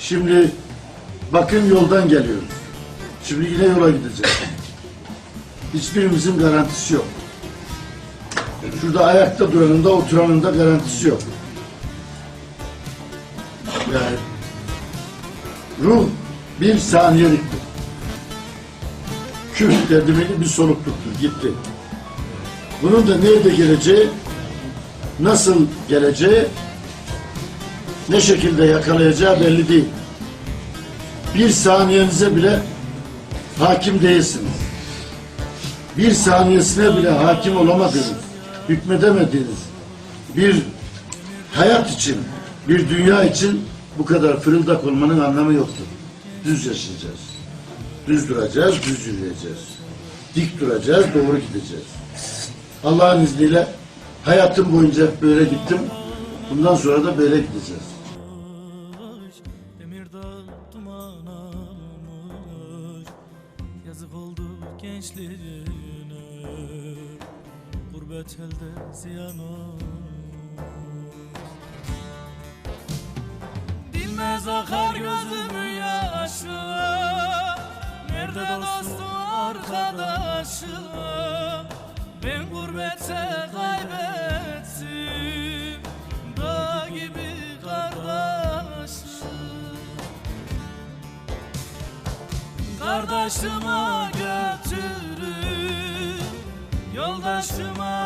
Şimdi bakın yoldan geliyoruz. Şimdi yine yola gideceğiz. Hiçbirimizin garantisi yok. Şurada ayakta duranın da oturanın da garantisi yok. Yani ruh bir saniyeliktir. Küf dedimini bir solukluktur. Gitti. Bunun da nerede geleceği, nasıl geleceği, ne şekilde yakalayacağı belli değil. Bir saniyenize bile hakim değilsiniz. Bir saniyesine bile hakim olamadığınız, hükmedemediğiniz bir hayat için, bir dünya için bu kadar fırıldak olmanın anlamı yoktur. Düz yaşayacağız. Düz duracağız, düz yürüyeceğiz. Dik duracağız, doğru gideceğiz. Allah'ın izniyle hayatım boyunca böyle gittim. Bundan sonra da böyle gideceğiz. Gençliğine. Gurbet elde ziyan Dinmez akar gözümün yaşı Nerede dostum arkadaşım? Ben gurbette kaybettim Kardeşime götürün Yoldaşıma